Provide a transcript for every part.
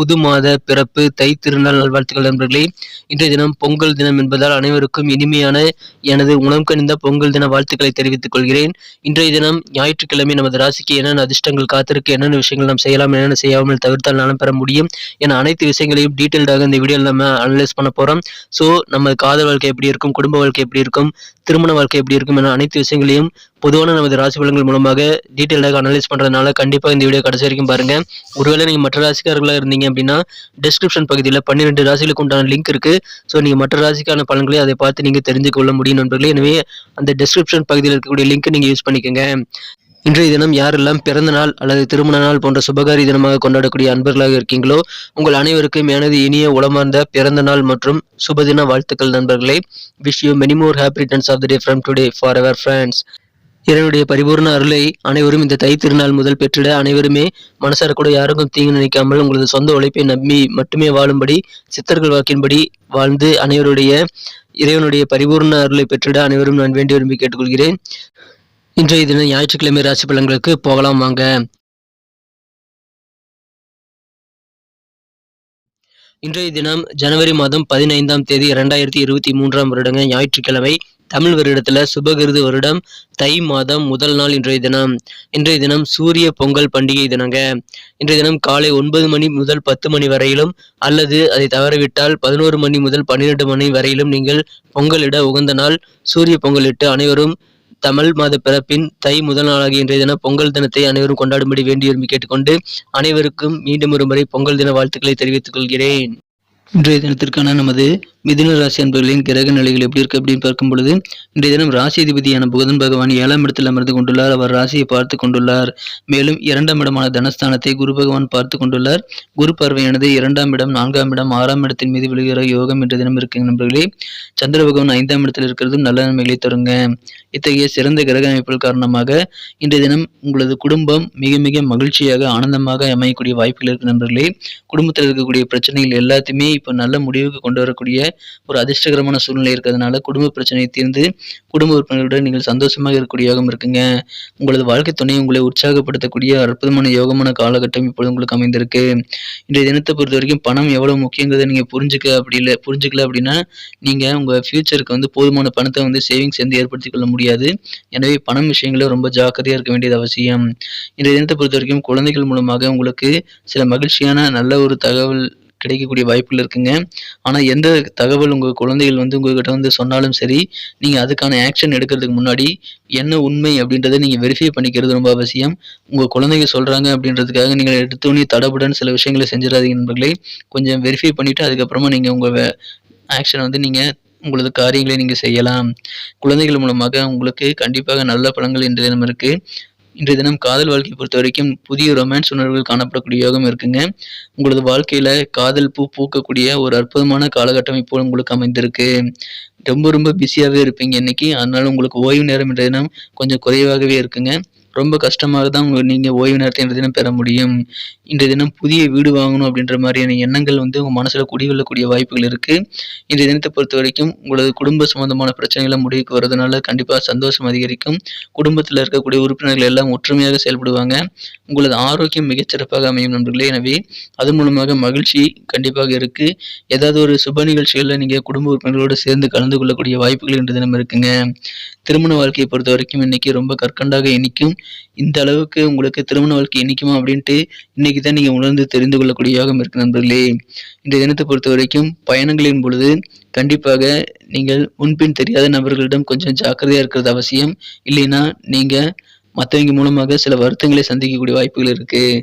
புது மாத பிறப்பு தை திருநாள் நல்வாழ்த்துக்கள் நண்பர்களே. இன்றைய தினம் பொங்கல் தினம் என்பதால் அனைவருக்கும் இனிமையான எனது உணவு கணிந்த பொங்கல் தின வாழ்த்துக்களை தெரிவித்துக் கொள்கிறேன். இன்றைய தினம் ஞாயிற்றுக்கிழமை நமது ராசிக்கு என்னென்ன அதிர்ஷ்டங்கள் காத்திருக்கு என்னென்ன விஷயங்கள் நாம் செய்யலாம் என்னென்ன செய்யாமல் தவிர்த்தால் நலம் பெற முடியும் என அனைத்து விஷயங்களையும் டீட்டெயில்டாக இந்த வீடியோவில் நம்ம அனலைஸ் பண்ண போகிறோம் ஸோ நம்ம காதல் வாழ்க்கை எப்படி இருக்கும் குடும்ப வாழ்க்கை எப்படி இருக்கும் திருமண வாழ்க்கை எப்படி இருக்கும் என அனைத்து விஷயங்களையும் பொதுவான நமது ராசி பலன்கள் மூலமாக டீட்டெயில்டாக அனலைஸ் பண்ணுறதுனால கண்டிப்பாக இந்த வீடியோ கடைசி வரைக்கும் பாருங்க. ஒருவேளை நீங்கள் மற்ற ராசிக்காரர்களாக இருந்தீங்க அப்படின்னா டிஸ்கிரிப்ஷன் பகுதியில் பன்னிரெண்டு ராசிகளுக்கு உண்டான லிங்க் இருக்கு. ஸோ நீங்கள் மற்ற ராசிக்கான பலன்களை அதை பார்த்து நீங்கள் தெரிஞ்சு கொள்ள முடியும் நண்பர்களே. எனவே அந்த டிஸ்கிரிப்ஷன் பகுதியில் இருக்கக்கூடிய லிங்க் நீங்கள் யூஸ் பண்ணிக்கோங்க. இன்றைய தினம் யாரெல்லாம் பிறந்த நாள் அல்லது திருமண நாள் போன்ற சுபகாரி தினமாக கொண்டாடக்கூடிய அன்பர்களாக இருக்கீங்களோ உங்கள் அனைவருக்கும் எனது இனிய உளமார்ந்த பிறந்த நாள் மற்றும் சுபதின வாழ்த்துக்கள் நண்பர்களே. Wish you many more happy returns of the day from today for our friends இறைவனுடைய பரிபூர்ண அருளை அனைவரும் இந்த தை திருநாள் முதல் பெற்றிட அனைவருமே மனசார கூட யாருக்கும் தீங்கு நினைக்காமல் உங்களது சொந்த உழைப்பை நம்பி மட்டுமே வாழும்படி சித்தர்கள் வாக்கின்படி வாழ்ந்து அனைவருடைய இறைவனுடைய பரிபூர்ண அருளை பெற்றிட அனைவரும் நான் வேண்டி விரும்பி கேட்டுக்கொள்கிறேன். இன்றைய தினம் ஞாயிற்றுக்கிழமை ராசி பலன்களுக்கு போகலாம் வாங்க. இன்றைய தினம் ஜனவரி மாதம் பதினைந்தாம் தேதி இரண்டாயிரத்தி இருபத்தி மூன்றாம் வருடங்க ஞாயிற்றுக்கிழமை. தமிழ் வருடத்துல சுபகிருது வருடம் தை மாதம் முதல் நாள் இன்றைய தினம். இன்றைய தினம் சூரிய பொங்கல் பண்டிகை தினங்க. இன்றைய தினம் காலை ஒன்பது மணி முதல் பத்து மணி வரையிலும் அல்லது அதை தவறவிட்டால் பதினோரு மணி முதல் பன்னிரெண்டு மணி வரையிலும் நீங்கள் பொங்கலிட உகந்த நாள். சூரிய பொங்கலிட்டு அனைவரும் தமிழ் மாத பிறப்பின் தை முதல் நாளாகிய இன்றைய தினம் பொங்கல் தினத்தை அனைவரும் கொண்டாடும்படி வேண்டி விரும்பி கேட்டுக்கொண்டு அனைவருக்கும் மீண்டும் ஒரு முறை பொங்கல் தின வாழ்த்துக்களை தெரிவித்துக் கொள்கிறேன். இன்றைய தினத்திற்கான நமது மிதுன ராசி அன்பர்களின் கிரக நிலைகள் எப்படி இருக்கு அப்படின்னு பார்க்கும் பொழுது இன்றைய தினம் ராசி அதிபதியான புதன் பகவான் ஏழாம் இடத்தில் அமர்ந்து கொண்டுள்ளார். அவர் ராசியை பார்த்து கொண்டுள்ளார். மேலும் இரண்டாம் இடமான தனஸ்தானத்தை குரு பகவான் பார்த்து கொண்டுள்ளார். குரு பார்வையானது இரண்டாம் இடம் நான்காம் இடம் ஆறாம் இடத்தின் மீது விழுகிற யோகம் இன்றைய தினம் இருக்கு. நண்பர்களே சந்திர பகவான் ஐந்தாம் இடத்தில் இருக்கிறதும் நல்ல நன்மைகளை தருங்க. இத்தகைய சிறந்த கிரக அமைப்புகள் காரணமாக இன்றைய தினம் உங்களது குடும்பம் மிக மிக மகிழ்ச்சியாக ஆனந்தமாக அமையக்கூடிய வாய்ப்புகள் இருக்கு. நண்பர்களே குடும்பத்தில் இருக்கக்கூடிய பிரச்சனைகள் எல்லாத்தையுமே இப்போ நல்ல முடிவுக்கு கொண்டு வரக்கூடிய ஒரு அதிர்ஷ்டகரமான சூழ்நிலை இருக்கிறதுனால குடும்ப பிரச்சனையை தீர்ந்து குடும்ப உறுப்பினர்களுடன் நீங்கள் சந்தோஷமாக இருக்கக்கூடிய யோகம் இருக்குங்க. உங்களது வாழ்க்கை துணை உங்களை உற்சாகப்படுத்தக்கூடிய அற்புதமான யோகமான காலகட்டம் இப்பொழுது உங்களுக்கு அமைந்திருக்கு. இன்றைய தினத்தை பொறுத்த வரைக்கும் பணம் எவ்வளவு முக்கியங்கிறத நீங்க புரிஞ்சுக்க அப்படி இல்லை புரிஞ்சுக்கல அப்படின்னா நீங்க உங்க ஃபியூச்சருக்கு வந்து போதுமான பணத்தை வந்து சேவிங்ஸ் வந்து ஏற்படுத்திக் கொள்ள முடியாது. எனவே பணம் விஷயங்கள ரொம்ப ஜாக்கிரதையா இருக்க வேண்டியது அவசியம். இன்றைய தினத்தை பொறுத்த வரைக்கும் குழந்தைகள் மூலமாக உங்களுக்கு சில மகிழ்ச்சியான நல்ல ஒரு தகவல் கிடைக்கக்கூடிய வாய்ப்புகள் இருக்குங்க. ஆனால் எந்த தகவல் உங்கள் குழந்தைகள் வந்து உங்கள்கிட்ட வந்து சொன்னாலும் சரி நீங்கள் அதுக்கான ஆக்ஷன் எடுக்கிறதுக்கு முன்னாடி என்ன உண்மை அப்படின்றத நீங்கள் வெரிஃபை பண்ணிக்கிறது ரொம்ப அவசியம். உங்கள் குழந்தைங்க சொல்கிறாங்க அப்படின்றதுக்காக நீங்கள் எடுத்தோடனே தடபுடன் சில விஷயங்களை செஞ்சிடாதீங்க நண்பர்களே. கொஞ்சம் வெரிஃபை பண்ணிவிட்டு அதுக்கப்புறமா நீங்கள் உங்கள் ஆக்ஷன் வந்து நீங்கள் உங்களது காரியங்களை நீங்கள் செய்யலாம். குழந்தைகள் மூலமாக உங்களுக்கு கண்டிப்பாக நல்ல பலன்கள் இன்றைய தினம் இருக்குது இன்றைய தினம் காதல் வாழ்க்கையை பொறுத்த வரைக்கும் புதிய ரொமான்ஸ் உணர்வுகள் காணப்படக்கூடிய யோகம் இருக்குங்க. உங்களது வாழ்க்கையில காதல் பூ பூக்கக்கூடிய ஒரு அற்புதமான காலகட்டம் இப்போ உங்களுக்கு அமைந்திருக்கு. ரொம்ப ரொம்ப பிஸியாகவே இருப்பீங்க இன்னைக்கு. அதனால உங்களுக்கு ஓய்வு நேரம் இன்றைய தினம் கொஞ்சம் குறைவாகவே இருக்குங்க. ரொம்ப கஷ்டமாக தான் உங்கள் நீங்கள் ஓய்வு நேரத்தை இன்றைய தினம் பெற முடியும். இன்றைய தினம் புதிய வீடு வாங்கணும் அப்படின்ற மாதிரியான எண்ணங்கள் வந்து உங்கள் மனசில் குடிவெள்ளக்கூடிய வாய்ப்புகள் இருக்குது இன்றைய தினத்தை பொறுத்த வரைக்கும் உங்களது குடும்ப சம்பந்தமான பிரச்சனைகளை முடிவுக்கு வரதுனால கண்டிப்பாக சந்தோஷம் அதிகரிக்கும். குடும்பத்தில் இருக்கக்கூடிய உறுப்பினர்கள் எல்லாம் ஒற்றுமையாக செயல்படுவாங்க. உங்களது ஆரோக்கியம் மிகச்சிறப்பாக அமையும் நண்பர்களே. எனவே அது மூலமாக மகிழ்ச்சி கண்டிப்பாக இருக்குது ஏதாவது ஒரு சுப நிகழ்ச்சிகளில் நீங்கள் குடும்ப உறுப்பினர்களோடு சேர்ந்து கலந்து கொள்ளக்கூடிய வாய்ப்புகள் இன்று தினம் இருக்குங்க. திருமண வாழ்க்கையை பொறுத்த வரைக்கும் இன்னைக்கு ரொம்ப கற்கண்டாக இனிக்கும். இந்த அளவுக்கு உங்களுக்கு திருமண வாழ்க்கை இனிக்குமா அப்படின்ட்டு இன்னைக்கு தான் நீங்கள் உணர்ந்து தெரிந்து கொள்ளக்கூடிய யோகம் இருக்கு நண்பர்களே. இந்த தினத்தை பொறுத்த வரைக்கும் பயணங்களின் பொழுது கண்டிப்பாக நீங்கள் முன்பின் தெரியாத நபர்களிடம் கொஞ்சம் ஜாக்கிரதையாக இருக்கிறது அவசியம். இல்லைன்னா நீங்கள் மற்றவங்க மூலமாக சில வருத்தங்களை சந்திக்கக்கூடிய வாய்ப்புகள் இருக்குது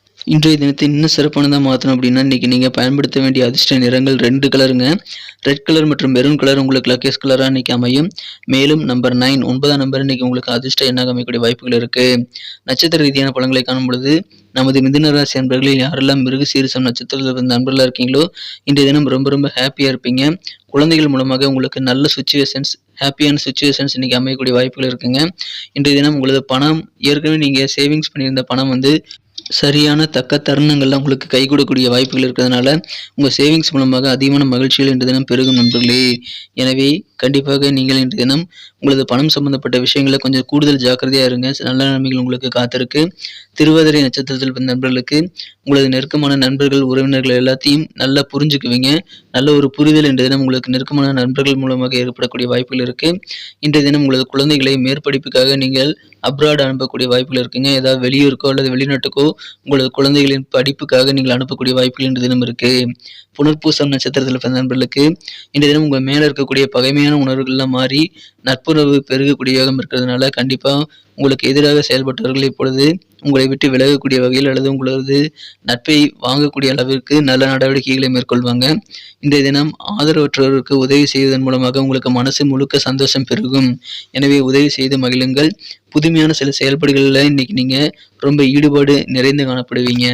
இன்றைய தினத்தை இன்னும் சிறப்பானதாக மாற்றணும் அப்படின்னா இன்றைக்கி நீங்கள் பயன்படுத்த வேண்டிய அதிர்ஷ்ட நிறங்கள் ரெண்டு கலருங்க. ரெட் கலர் மற்றும் மெரூன் கலர் உங்களுக்கு லக்கேஸ் கலராக இன்றைக்கி அமையும். மேலும் நம்பர் நைன் ஒன்பதாம் நம்பர் இன்றைக்கி உங்களுக்கு அதிர்ஷ்ட எண்ணாக அமையக்கூடிய வாய்ப்புகள் இருக்குது நட்சத்திர ரீதியான பழங்களை காணும் பொழுது நமது மிதுன ராசி அன்பர்களில் யாரெல்லாம் மிருக சீரிசம் நட்சத்திரத்தில் இருந்த நண்பர்களாக இருக்கீங்களோ இன்றைய தினம் ரொம்ப ரொம்ப ஹாப்பியாக இருப்பீங்க. குழந்தைகள் மூலமாக உங்களுக்கு நல்ல சுச்சுவேஷன்ஸ் ஹாப்பியான சுச்சுவேஷன்ஸ் இன்றைக்கி அமையக்கூடிய வாய்ப்புகள் இருக்குங்க. இன்றைய தினம் உங்களது பணம் ஏற்கனவே நீங்கள் சேவிங்ஸ் பண்ணியிருந்த பணம் வந்து சரியான தக்க தருணங்கள்ல உங்களுக்கு கை கொடுக்கக்கூடிய வாய்ப்புகள் இருக்கிறதுனால உங்கள் சேவிங்ஸ் மூலமாக அதிகமான மகிழ்ச்சிகள் இன்று தினம் பெருகும் நண்பர்களே. எனவே கண்டிப்பாக நீங்கள் இன்று தினம் உங்களது பணம் சம்பந்தப்பட்ட விஷயங்களை கொஞ்சம் கூடுதல் ஜாக்கிரதையாக இருங்க. நல்ல நன்மைகள் உங்களுக்கு காத்திருக்கு. திருவாதிரை நட்சத்திரத்தில் பிறந்த நண்பர்களுக்கு உங்களது நெருக்கமான நண்பர்கள் உறவினர்கள் எல்லாத்தையும் நல்லா புரிஞ்சுக்குவீங்க. நல்ல ஒரு புரிதல் இன்றைய தினம் உங்களுக்கு நெருக்கமான நண்பர்கள் மூலமாக ஏற்படக்கூடிய வாய்ப்புகள் இருக்குது இன்றைய தினம் உங்களது குழந்தைகளை மேற்படிப்புக்காக நீங்கள் அப்ராட் அனுப்பக்கூடிய வாய்ப்புகள் இருக்குங்க. ஏதாவது வெளியூருக்கோ அல்லது வெளிநாட்டுக்கோ உங்களது குழந்தைகளின் படிப்புக்காக நீங்கள் அனுப்பக்கூடிய வாய்ப்புகள் இன்று தினம் இருக்கு. புனர்பூசம் நட்சத்திரத்தில் பிறந்த நண்பர்களுக்கு இன்றைய தினம் உங்கள் மேலே இருக்கக்கூடிய பகைமையான உணர்வுகள்லாம் மாறி நட்புறவு பெருகக்கூடிய யோகம் இருக்கிறதுனால கண்டிப்பாக உங்களுக்கு எதிராக செயல்பட்டவர்கள் இப்பொழுது உங்களை விட்டு விலகக்கூடிய வகையில் அல்லது உங்களது நட்பை வாங்கக்கூடிய அளவிற்கு நல்ல நடவடிக்கைகளை மேற்கொள்வாங்க. இன்றைய தினம் ஆதரவற்றோருக்கு உதவி செய்வதன் மூலமாக உங்களுக்கு மனசு முழுக்க சந்தோஷம் பெருகும். எனவே உதவி செய்து மகிழுங்கள். புதுமையான சில செயல்பாடுகளில் இன்னைக்கு நீங்கள் ரொம்ப ஈடுபாடு நிறைந்து காணப்படுவீங்க.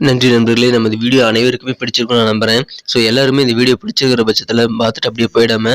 நன்றி நண்பர்களே. நமது வீடியோ அனைவருக்குமே பிடிச்சிருக்கும் நான் நம்புறேன். ஸோ எல்லாருமே இந்த வீடியோ பிடிச்சிருக்கிற பட்சத்தில் பார்த்துட்டு அப்படியே போயிடாம